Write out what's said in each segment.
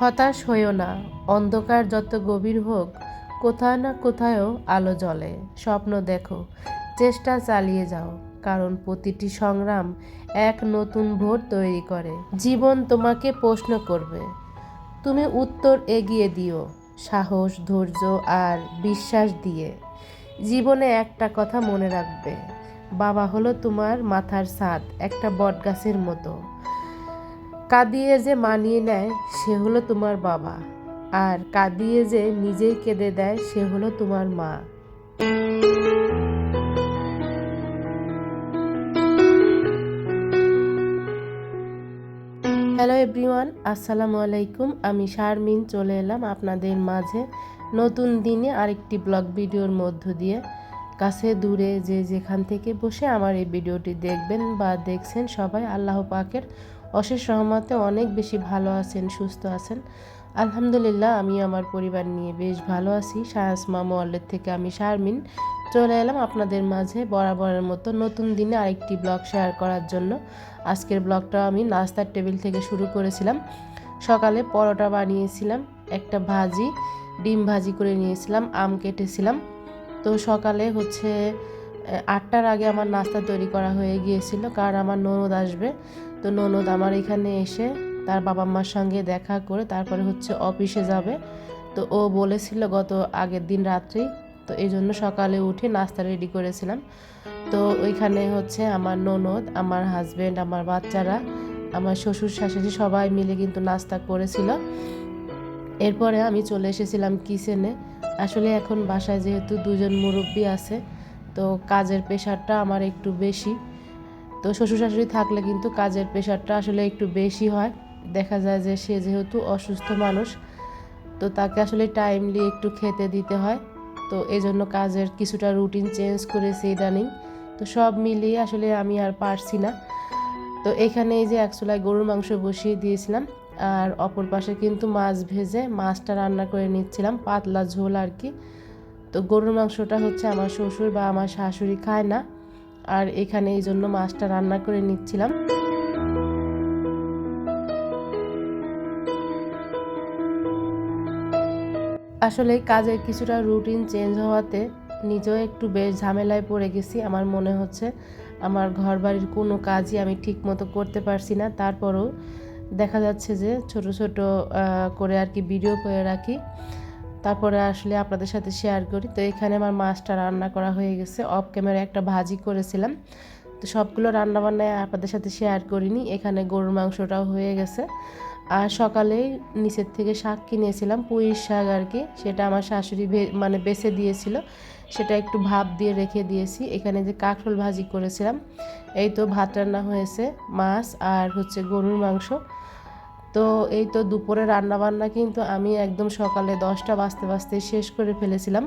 হতাশ হইও না, অন্ধকার যত গভীর হোক কোথাও না কোথাও আলো জ্বলে। স্বপ্ন দেখো, চেষ্টা চালিয়ে যাও, কারণ প্রতিটি সংগ্রাম এক নতুন ভোর তৈরি করে। জীবন তোমাকে প্রশ্ন করবে, তুমি উত্তর এগিয়ে দিও, সাহস, ধৈর্য আর বিশ্বাস দিয়ে। জীবনে একটা কথা মনে রাখবে, বাবা হলো তোমার মাথার ছাদ, একটা বটগাছের মতো। কাঁদিয়ে যে মানিয়ে নেয়, সে হলো তোমার বাবা। আর কাঁদিয়ে যে নিজেই কেঁদে দেয়, সে হলো তোমার মা। হ্যালো এভরিওয়ান, আসসালামু আলাইকুম। আমি শারমিন, চলে এলাম আপনাদের মাঝে নতুন দিনে আরেকটি ব্লগ ভিডিওর মধ্য দিয়ে। কাছে দূরে যে যেখান থেকে বসে আমার এই ভিডিওটি দেখবেন বা দেখছেন সবাই, আল্লাহ পাকের অশেষ রহমতে অনেক বেশি ভালো আছেন, সুস্থ আছেন। আলহামদুলিল্লাহ, আমি আমার পরিবার নিয়ে বেশ ভালো আছি। শাহাসমা মোয়াল্লের থেকে আমি শারমিন। চলে এলাম আপনাদের মাঝে বরাবরের মতো নতুন দিনে আরেকটি ব্লগ শেয়ার করার জন্য। আজকের ব্লগটা আমি নাস্তার টেবিল থেকে শুরু করেছিলাম। সকালে পরোটা বানিয়েছিলাম, একটা ভাজি, ডিম ভাজি করে নিয়েছিলাম, আম কেটেছিলাম। তো সকালে হচ্ছে আটটার আগে আমার নাস্তা তৈরি করা হয়ে গিয়েছিল কারণ আমার ননদ আসবে। তো ননদ আমার এখানে এসে তার বাবা মার সঙ্গে দেখা করে তারপরে হচ্ছে অফিসে যাবে। তো ও বলেছিল গত আগের দিন রাত্রেই, তো এই জন্য সকালে উঠে নাস্তা রেডি করেছিলাম। তো ওইখানে হচ্ছে আমার ননদ, আমার হাজব্যান্ড আমার বাচ্চারা, আমার শ্বশুর শাশুড়ি সবাই মিলে কিন্তু নাস্তা করেছিল। এরপরে আমি চলে এসেছিলাম কিচেনে আসলে এখন বাসায় যেহেতু দুজন মুরব্বী আছে, তো কাজের প্রেশারটা আমার একটু বেশি। তো শ্বশুর শাশুড়ি থাকলে কিন্তু কাজের প্রেশারটা আসলে একটু বেশি হয়। দেখা যায় যে সে যেহেতু অসুস্থ মানুষ, তো তাকে আসলে টাইমলি একটু খেতে দিতে হয়। তো এই জন্য কাজের কিছুটা রুটিন চেঞ্জ করেছি ইদানিং। তো সব মিলিয়ে আসলে আমি আর পারছি না। তো এখানে এই যে এক চুলায় গরুর মাংস বসিয়ে দিয়েছিলাম আর অপর পাশে কিন্তু মাছ ভেজে মাছটা রান্না করে নিচ্ছিলাম, পাতলা ঝোল আর কি। তো গরুর মাংসটা হচ্ছে আমার শ্বশুর বা আমার শাশুড়ি খায় না, আর এখানে এই জন্য মাছটা রান্না করে নিচ্ছিলাম। আসলে কাজের কিছুটা রুটিন চেঞ্জ হওয়াতে নিজেও একটু বেশ ঝামেলায় পড়ে গেছি। আমার মনে হচ্ছে আমার ঘর বাড়ির কোনো কাজই আমি ঠিক মতো করতে পারছি না। তারপরেও দেখা যাচ্ছে যে ছোট ছোট করে আর কি ভিডিও করে রাখি। তারপরে আসলে আপনাদের সাথে শেয়ার করি। তো এখানে আমার মাছটা রান্না করা হয়ে গেছে। অফ ক্যামেরা একটা ভাজি করেছিলাম। তো সবগুলো রান্না বান্নায় আপনাদের সাথে শেয়ার করিনি। এখানে গরুর মাংসটাও হয়ে গেছে। আর সকালে নিচের থেকে শাক কিনেছিলাম পুঁইর শাক আর কি। সেটা আমার শাশুড়ি মানে বেছে দিয়েছিল। সেটা একটু ভাপ দিয়ে রেখে দিয়েছি। এখানে যে কাঁকরোল ভাজি করেছিলাম, এই তো ভাত রান্না হয়েছে, মাছ আর হচ্ছে গরুর মাংস। তো এই তো দুপুরে রান্না বান্না কিন্তু আমি একদম সকালে দশটা বাজতে বাজতে শেষ করে ফেলেছিলাম।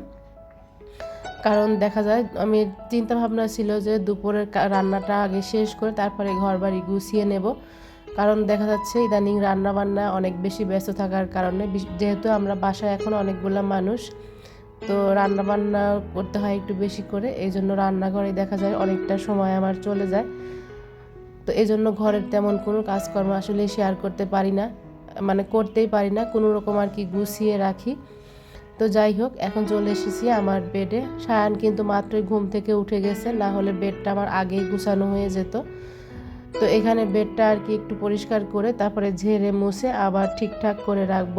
কারণ দেখা যায়, আমি চিন্তা ভাবনা ছিল যে দুপুরের রান্নাটা আগে শেষ করে তারপরে ঘর বাড়ি গুছিয়ে নেব। কারণ দেখা যাচ্ছে, ইদানিং রান্না বান্না অনেক বেশি ব্যস্ত থাকার কারণে যেহেতু আমরা বাসায় এখন অনেকগুলো মানুষ, তো রান্না বান্না করতে হয় একটু বেশি করে। এই জন্য রান্নাঘরে দেখা যায় অনেকটা সময় আমার চলে যায়। তো এই জন্য ঘরের তেমন কোনো কাজকর্ম আসলে শেয়ার করতে পারি না মানে করতেই পারি না, কোনো রকম আর কি গুছিয়ে রাখি। তো যাই হোক, এখন চলে এসেছি আমার বেডে সায়ান কিন্তু মাত্রই ঘুম থেকে উঠে গেছে, না হলে বেডটা আমার আগেই গুছানো হয়ে যেত। তো এখানে বেডটা আর কি একটু পরিষ্কার করে তারপরে ঝেড়ে মুছে আবার ঠিকঠাক করে রাখব।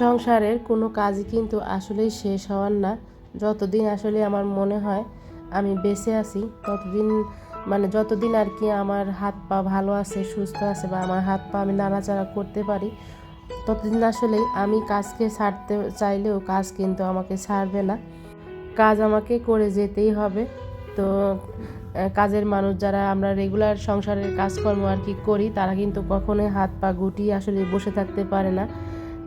সংসারের কোনো কাজই কিন্তু আসলেই শেষ হওয়ার না। যতদিন আসলে আমার মনে হয় আমি বেঁচে আছি, ততদিন মানে যতদিন আর কি আমার হাত পা ভালো আছে, সুস্থ আছে বা আমার হাত পা আমি নাড়াচাড়া করতে পারি, ততদিন আসলে আমি কাজকে ছাড়তে, চাইলেও কাজ কিন্তু আমাকে ছাড়বে না। কাজ আমাকে করে যেতেই হবে। তো কাজের মানুষ যারা আমরা রেগুলার সংসারের কাজকর্ম আর কি করি, তারা কিন্তু কখনোই হাত পা গুটিয়ে আসলে বসে থাকতে পারে না।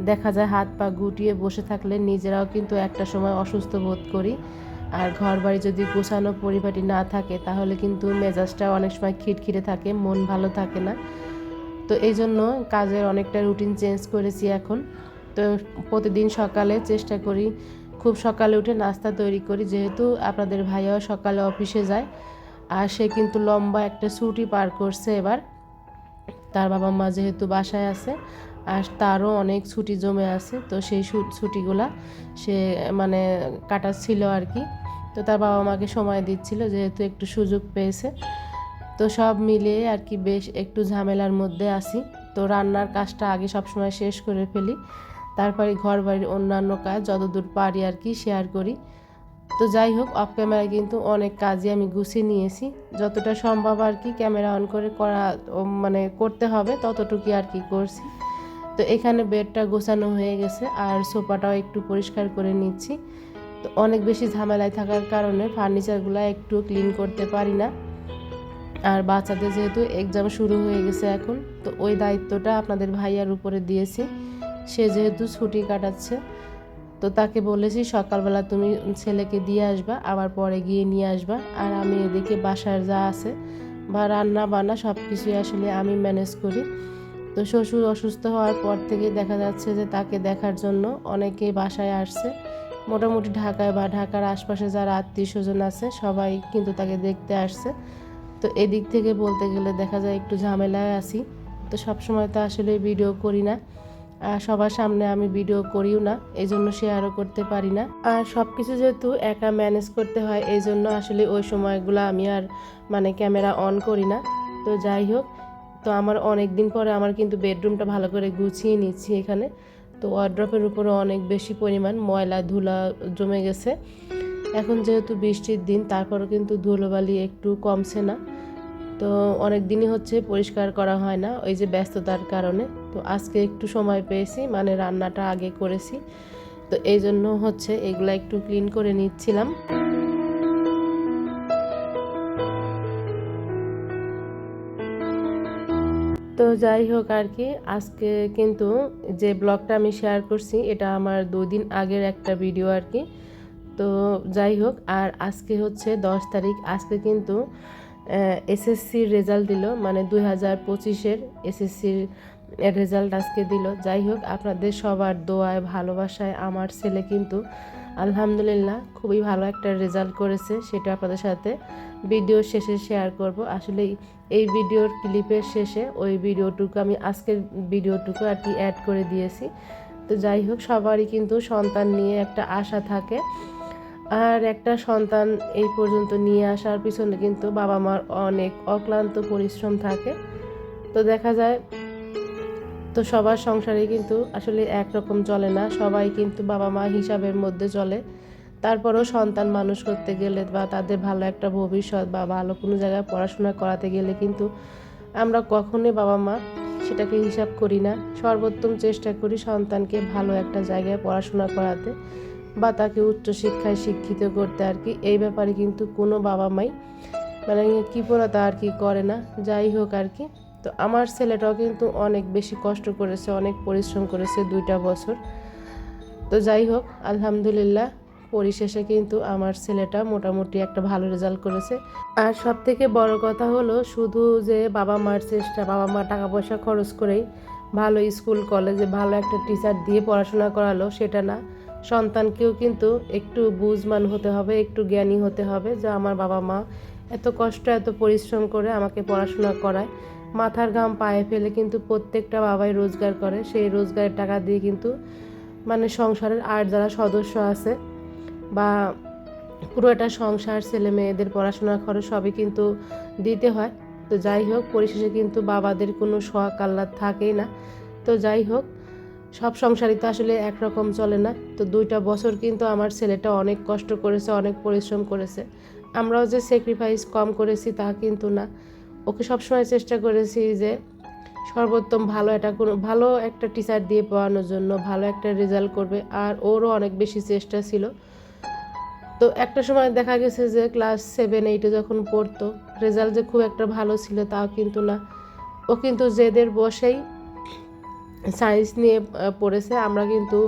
দেখা যায় হাত পা গুটিয়ে বসে থাকলে নিজেরাও কিন্তু একটা সময় অসুস্থ বোধ করি। আর ঘর বাড়ি যদি গোছানো পরিপাটি না থাকে, তাহলে কিন্তু মেজাজটা অনেক সময় খিটখিটে থাকে, মন ভালো থাকে না। তো এই জন্য কাজের অনেকটা রুটিন চেঞ্জ করেছি এখন। তো প্রতিদিন সকালে চেষ্টা করি, খুব সকালে উঠে নাস্তা তৈরি করি, যেহেতু আপনাদের ভাইয়াও সকালে অফিসে যায়, আর সে কিন্তু লম্বা একটা ছুটি পার করছে এবার। তার বাবা মা যেহেতু বাসায় আছে আর তারও অনেক ছুটি জমে আছে, তো সেই ছুটিগুলা সে মানে কাটাচ্ছিল আর কি। তো তার বাবা মাকে সময় দিচ্ছিল, যেহেতু একটু সুযোগ পেয়েছে। তো সব মিলিয়ে আর কি বেশ একটু ঝামেলার মধ্যে আসি তো রান্নার কাজটা আগে সবসময় শেষ করে ফেলি। তারপরে ঘর বাড়ির অন্যান্য কাজ যতদূর পারি আর কি শেয়ার করি। তো যাই হোক অফ ক্যামেরায় কিন্তু অনেক কাজই আমি গুছিয়ে নিয়েছি। যতটা সম্ভব আর কি ক্যামেরা অন করে করা মানে করতে হবে, ততটুকুই আর কি করছি। তো এখানে বেডটা গোছানো হয়ে গেছে আর সোফাটাও একটু পরিষ্কার করে নিচ্ছি। তো অনেক বেশি ঝামেলায় থাকার কারণে ফার্নিচারগুলো একটু ক্লিন করতে পারি না। আর বাচ্চাদের যেহেতু এক্সাম শুরু হয়ে গেছে এখন, তো ওই দায়িত্বটা আপনাদের ভাইয়ার উপরে দিয়েছি। সে যেহেতু ছুটি কাটাচ্ছে, তো তাকে বলেছি, সকালবেলা তুমি ছেলেকে দিয়ে আসবা, আবার পরে গিয়ে নিয়ে আসবা। আর আমি এদিকে বাসার যা আছে, বা রান্না বান্না সব কিছুই আসলে আমি ম্যানেজ করি। তো শ্বশুর অসুস্থ হওয়ার পর থেকে দেখা যাচ্ছে যে তাকে দেখার জন্য অনেকেই বাসায় আসছে। মোটামুটি ঢাকায় বা ঢাকার আশপাশে যারা আত্মীয় স্বজন আছে, সবাই কিন্তু তাকে দেখতে আসছে। তো এদিক থেকে বলতে গেলে দেখা যায় একটু ঝামেলায় আছি। তো সবসময় তো আসলে ভিডিও করি না। আর সবার সামনে আমি ভিডিও করিও না এই জন্য শেয়ারও করতে পারি না। আর সব কিছু যেহেতু একা ম্যানেজ করতে হয় এই জন্য আসলে ওই সময়গুলো আমি আর মানে ক্যামেরা অন করি না। তো যাই হোক তো আমার অনেক দিন পরে আমার কিন্তু বেডরুমটা ভালো করে গুছিয়ে নিচ্ছি এখানে। তো ওয়ার্ড্রপের উপরে অনেক বেশি পরিমাণ ময়লা, ধুলা জমে গেছে। এখন যেহেতু বৃষ্টির দিন, তারপরও কিন্তু ধুলোবালি একটু কমছে না। তো অনেক দিনই হচ্ছে পরিষ্কার করা হয় না, ওই যে ব্যস্ততার কারণে। তো আজকে একটু সময় পেয়েছি মানে রান্নাটা আগে করেছি। তো এই জন্য হচ্ছে এগুলা একটু ক্লিন করে নিচ্ছিলাম। তো যাই হোক আর কি, আজকে কিন্তু যে ব্লগটা আমি শেয়ার করছি, এটা আমার দুই দিন আগের একটা ভিডিও আর কি। তো যাই হোক, আর আজকে হচ্ছে দশ তারিখ, আজকে কিন্তু এসএসসির রেজাল্ট দিল মানে দুই হাজার পঁচিশের এসএসসির রেজাল্ট আজকে দিল। যাই হোক, আপনাদের সবার দোয়ায়, ভালোবাসায় আমার ছেলে কিন্তু আলহামদুলিল্লাহ, খুবই ভালো একটা রেজাল্ট করেছে সেটা আপনাদের সাথে ভিডিও শেষে শেয়ার করব। আসলে এই ভিডিওর ক্লিপের শেষে ওই ভিডিওটুকু আমি আজকের ভিডিওটুকু আর কি অ্যাড করে দিয়েছি। তো যাই হোক, সবারই কিন্তু সন্তান নিয়ে একটা আশা থাকে। আর একটা সন্তান এই পর্যন্ত নিয়ে আসার পিছনে কিন্তু বাবা মার অনেক অক্লান্ত পরিশ্রম থাকে। তো দেখা যায় তো সবার সংসারে কিন্তু আসলে একরকম চলে না। সবাই কিন্তু বাবা মা হিসাবের মধ্যে চলে। তারপরেও সন্তান মানুষ করতে গেলে বা তাদের ভালো একটা ভবিষ্যৎ বা ভালো কোনো জায়গায় পড়াশোনা করাতে গেলে কিন্তু আমরা কখনোই বাবা মা সেটাকে হিসাব করি না। সর্বোত্তম চেষ্টা করি সন্তানকে ভালো একটা জায়গায় পড়াশোনা করাতে বা তাকে উচ্চশিক্ষায় শিক্ষিত করতে আর কি। এই ব্যাপারে কিন্তু কোনো বাবা মাই মানে কৃপণতা আর কি করে না। যাই হোক আর কি। তো আমার ছেলেটাও কিন্তু অনেক বেশি কষ্ট করেছে, অনেক পরিশ্রম করেছে দুইটা বছর। তো যাই হোক, আলহামদুলিল্লাহ পরিশেষে কিন্তু আমার ছেলেটা মোটামুটি একটা ভালো রেজাল্ট করেছে। আর সব থেকে বড় কথা হলো শুধু যে বাবা মার চেষ্টা, বাবা মা টাকা পয়সা খরচ করেই ভালো স্কুল, কলেজে ভালো একটা টিচার দিয়ে পড়াশোনা করালো সেটা না। সন্তানকেও কিন্তু একটু বুঝমান হতে হবে, একটু জ্ঞানী হতে হবে যে আমার বাবা মা এত কষ্ট, এত পরিশ্রম করে আমাকে পড়াশোনা করায়। মাথার ঘাম পায়ে ফেলে কিন্তু প্রত্যেকটা বাবাই রোজগার করে। সেই রোজগারের টাকা দিয়ে কিন্তু মানে সংসারের আর যারা সদস্য আছে বা পুরো একটা সংসার, ছেলে মেয়েদের পড়াশোনার খরচ সবই কিন্তু দিতে হয়। তো যাই হোক, পরিশেষে কিন্তু বাবাদের কোনো শখ আহ্লাদ থাকেই না। তো যাই হোক, সব সংসারই তো আসলে একরকম চলে না। তো দুইটা বছর কিন্তু আমার ছেলেটা অনেক কষ্ট করেছে, অনেক পরিশ্রম করেছে। আমরাও যে স্যাক্রিফাইস কম করেছি তা কিন্তু না। ওকে সবসময় চেষ্টা করেছি যে সর্বোত্তম ভালো একটা কোনো, ভালো একটা টিচার দিয়ে পড়ানোর জন্য, ভালো একটা রেজাল্ট করবে, আর ওরও অনেক বেশি চেষ্টা ছিল। তো একটা সময় দেখা গেছে যে ক্লাস সেভেন এইটে যখন পড়তো রেজাল্ট যে খুব একটা ভালো ছিল তাও কিন্তু না। ও কিন্তু জেদের বসেই সায়েন্স নিয়ে পড়েছে। আমরা কিন্তু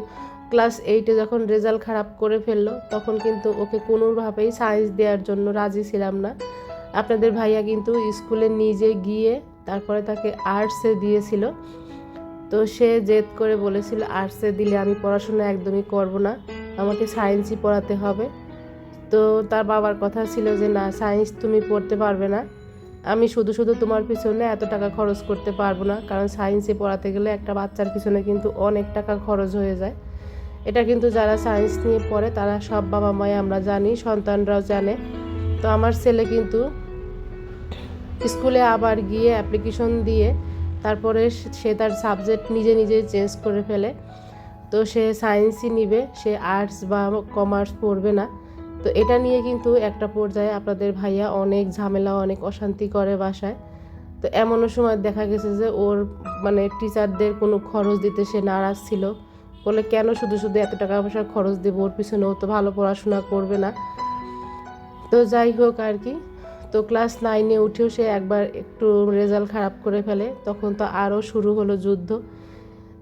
ক্লাস এইটে যখন রেজাল্ট খারাপ করে ফেলল, তখন কিন্তু ওকে কোনোভাবেই সায়েন্স দেওয়ার জন্য রাজি ছিলাম না। আপনাদের ভাইয়া কিন্তু স্কুলে নিজে গিয়ে তারপরে তাকে আর্টসে দিয়েছিল। তো সে জেদ করে বলেছিল আর্টসে দিলে আমি পড়াশোনা একদমই করব না, আমাকে সায়েন্সই পড়াতে হবে। তো তার বাবার কথা ছিল যে, না সায়েন্স তুমি পড়তে পারবে না। আমি শুধু শুধু তোমার পিছনে এত টাকা খরচ করতে পারব না, কারণ সায়েন্সে পড়াতে গেলে একটা বাচ্চার পিছনে কিন্তু অনেক টাকা খরচ হয়ে যায়। এটা কিন্তু যারা সায়েন্স নিয়ে পড়ে, তারা সব বাবা মায় আমরা জানি, সন্তানরাও জানে। তো আমার ছেলে কিন্তু স্কুলে আবার গিয়ে অ্যাপ্লিকেশন দিয়ে তারপরে সে তার সাবজেক্ট নিজে নিজে চেঞ্জ করে ফেলে। তো সে সায়েন্সই নিবে, সে আর্টস বা কমার্স পড়বে না। তো এটা নিয়ে কিন্তু একটা পর্যায়ে আপনাদের ভাইয়া অনেক ঝামেলা, অনেক অশান্তি করে বাসায়। তো এমনও সময় দেখা গেছে যে ওর মানে টিচারদের কোনো খরচ দিতে সে নারাজ ছিল। বলে কেন শুধু শুধু এত টাকা পয়সা খরচ দেবো? ওর পিছনে ও তো ভালো পড়াশোনা করবে না। তো যাই হোক আর কি। তো ক্লাস নাইনে উঠেও সে একবার একটু রেজাল্ট খারাপ করে ফেলে, তখন তো আরও শুরু হলো যুদ্ধ।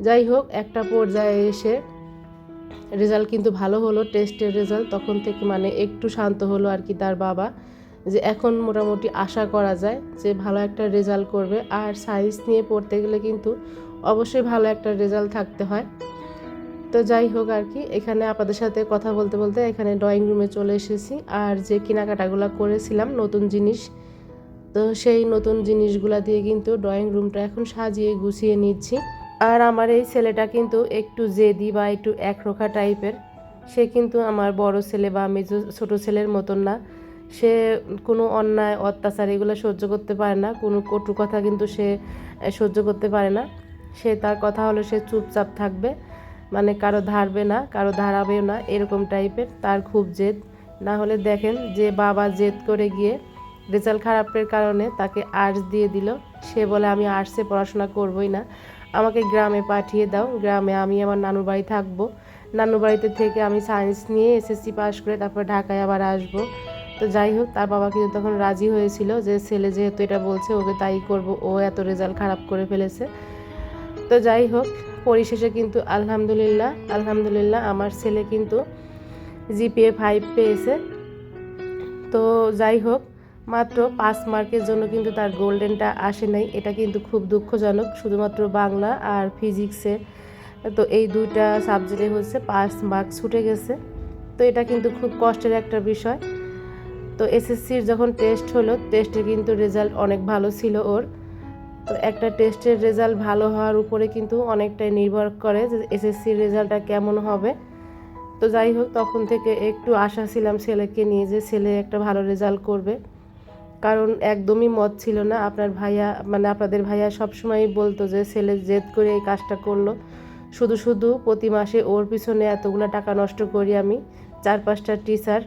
যাই হোক, একটা পর্যায়ে এসে রেজাল্ট কিন্তু ভালো হলো, টেস্টের রেজাল্ট। তখন থেকে মানে একটু শান্ত হলো আর কি তার বাবা, যে এখন মোটামুটি আশা করা যায় যে ভালো একটা রেজাল্ট করবে। আর সায়েন্স নিয়ে পড়তে গেলে কিন্তু অবশ্যই ভালো একটা রেজাল্ট থাকতে হয়। তো যাই হোক আর কি, এখানে আপনাদের সাথে কথা বলতে বলতে এখানে ড্রয়িং রুমে চলে এসেছি। আর যে কেনাকাটাগুলো করেছিলাম, নতুন জিনিস, তো সেই নতুন জিনিসগুলো দিয়ে কিন্তু ড্রয়িং রুমটা এখন সাজিয়ে গুছিয়ে নিচ্ছি। আর আমার এই ছেলেটা কিন্তু একটু জেদি বা একটু একরোখা টাইপের। সে কিন্তু আমার বড় ছেলে বা মেজো ছোটো ছেলের মতন না। সে কোনো অন্যায়, অত্যাচার এগুলো সহ্য করতে পারে না। কোনো কটু কথা কিন্তু সে সহ্য করতে পারে না। সে তার কথা হলো সে চুপচাপ থাকবে। মানে কারও ধারবে না, কারও ধারাবেও না, এরকম টাইপের, তার খুব জেদ। না হলে দেখেন যে বাবা জেদ করে গিয়ে রেজাল্ট খারাপের কারণে তাকে আর্টস দিয়ে দিল। সে বলে, আমি আর্টসে পড়াশোনা করবই না। আমাকে গ্রামে পাঠিয়ে দাও। গ্রামে আমি আমার নানুর বাড়ি থাকব। নানুর বাড়িতে থেকে আমি সায়েন্স নিয়ে এসএসসি পাস করে তারপর ঢাকায় আবার আসব। তো যাই হোক, তার বাবা কিন্তু তখন রাজি হয়েছিল যে ছেলে যেহেতু এটা বলছে, ওকে তাই করব। ও এত রেজাল্ট খারাপ করে ফেলেছে। তো যাই হোক পরিশেষে কিন্তু আলহামদুলিল্লাহ আলহামদুলিল্লাহ আমার ছেলে কিন্তু জিপিএ ফাইভ পেয়েছে। তো যাই হোক, মাত্র পাঁচ মার্কের জন্য কিন্তু তার গোল্ডেনটা আসে নাই। এটা কিন্তু খুব দুঃখজনক, শুধুমাত্র বাংলা আর ফিজিক্সে তো এই দুইটা সাবজেক্টে হচ্ছে পাঁচ মার্ক ছুটে গেছে। তো এটা কিন্তু খুব কষ্টের একটা বিষয়। তো এসএসসির যখন টেস্ট হলো টেস্টে কিন্তু রেজাল্ট অনেক ভালো ছিল ওর। তো একটা টেস্টের রেজাল্ট ভালো হওয়ার উপরে কিন্তু অনেকটাই নির্ভর করে যে এসএসসির রেজাল্টটা কেমন হবে। তো যাই হোক, তখন থেকে একটু আশা ছিলাম ছেলেকে নিয়ে যে ছেলে একটা ভালো রেজাল্ট করবে। কারণ একদমই মত ছিল না। আপনার ভাইয়া মানে আপনাদের ভাইয়া সবসময়ই বলতো যে ছেলে জেদ করে এই কাজটা করল। শুধু শুধু প্রতি মাসে ওর পিছনে এতগুলো টাকা নষ্ট করি আমি, চার পাঁচটা টিচার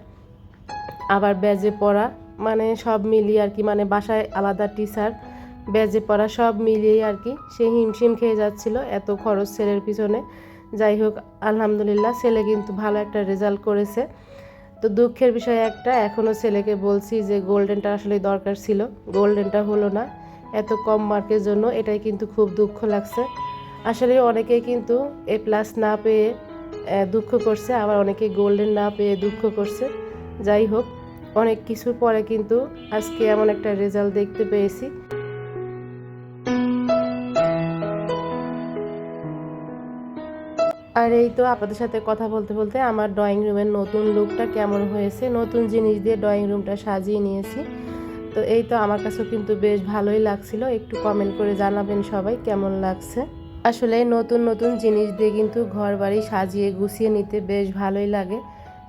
আবার ব্যাজে পড়া মানে সব মিলিয়ে আর কি মানে বাসায় আলাদা টিচার ব্যাজে পড়া সব মিলিয়েই আর কি সে হিমশিম খেয়ে যাচ্ছিল এত খরচ ছেলের পিছনে। যাই হোক, আলহামদুলিল্লাহ ছেলে কিন্তু ভালো একটা রেজাল্ট করেছে। তো দুঃখের বিষয় একটা এখনও ছেলেকে বলছি যে গোল্ডেনটা আসলে দরকার ছিল। গোল্ডেনটা হলো না, এত কম মার্কের জন্য এটাই কিন্তু খুব দুঃখ লাগছে। আসলে অনেকেই কিন্তু এ প্লাস না পেয়ে দুঃখ করছে, আবার অনেকে গোল্ডেন না পেয়ে দুঃখ করছে। যাই হোক, অনেক কিছুর পরে কিন্তু আজকে এমন একটা রেজাল্ট দেখতে পেয়েছি। আর এই তো আপনাদের সাথে কথা বলতে বলতে আমার ড্রয়িং রুমের নতুন লুকটা কেমন হয়েছে? নতুন জিনিস দিয়ে ড্রয়িং রুমটা সাজিয়ে নিয়েছি। তো এই তো আমার কাছেও কিন্তু বেশ ভালোই লাগছিল। একটু কমেন্ট করে জানাবেন সবাই কেমন লাগছে? আসলে নতুন নতুন জিনিস দিয়ে কিন্তু ঘর বাড়ি সাজিয়ে গুছিয়ে নিতে বেশ ভালোই লাগে।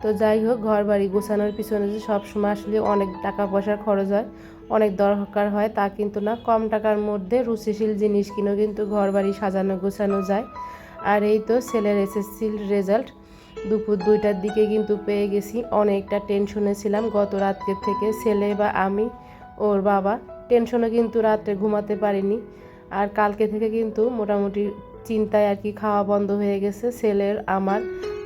তো যাই হোক ঘর বাড়ি গোছানোর পিছনে যে সবসময় আসলে অনেক টাকা পয়সার খরচ হয়, অনেক দরকার হয়, তা কিন্তু না। কম টাকার মধ্যে রুচিশীল জিনিস কিনেও কিন্তু ঘর বাড়ি সাজানো, গোছানো যায়। আর এই তো ছেলের এসএসসির রেজাল্ট দুপুর দুইটার দিকে কিন্তু পেয়ে গেছি। অনেকটা টেনশনে ছিলাম। গত রাতের থেকে ছেলে বা আমি, ওর বাবা টেনশনে কিন্তু রাত্রে ঘুমাতে পারিনি। আর কালকে থেকে কিন্তু মোটামুটি চিন্তায় আর কি খাওয়া বন্ধ হয়ে গেছে। ছেলের আমার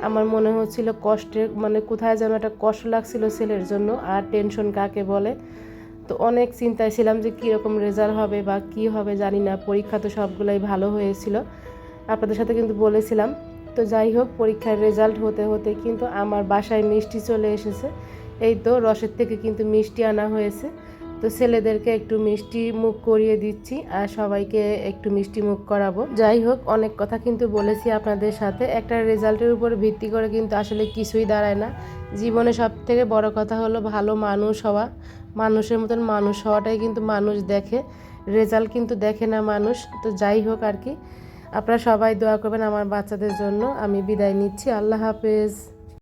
আমার মনে হচ্ছিল কষ্টের মানে কোথায় যেন একটা কষ্ট লাগছিল ছেলের জন্য আর টেনশন কাকে বলে? তো অনেক চিন্তায় ছিলাম যে কীরকম রেজাল্ট হবে বা কি হবে জানি না। পরীক্ষা তো সবগুলোই ভালো হয়েছিল। আপনাদের সাথে কিন্তু বলেছিলাম। তো যাই হোক, পরীক্ষার রেজাল্ট হতে হতে কিন্তু আমার বাসায় মিষ্টি চলে এসেছে। এই তো রসের থেকে কিন্তু মিষ্টি আনা হয়েছে। তো ছেলেদেরকে একটু মিষ্টি মুখ করিয়ে দিচ্ছি আর সবাইকে একটু মিষ্টি মুখ করাবো। যাই হোক, অনেক কথা কিন্তু বলেছি আপনাদের সাথে। একটা রেজাল্টের উপর ভিত্তি করে কিন্তু আসলে কিছুই দাঁড়ায় না। জীবনে সব থেকে বড় কথা হলো ভালো মানুষ হওয়া। মানুষের মতন মানুষ হওয়াটাই কিন্তু মানুষ দেখে। রেজাল্ট কিন্তু দেখে না মানুষ। তো যাই হোক আর কি। আপনারা সবাই দোয়া করবেন আমার বাচ্চাদের জন্য। আমি বিদায় নিচ্ছি। আল্লাহ হাফেজ।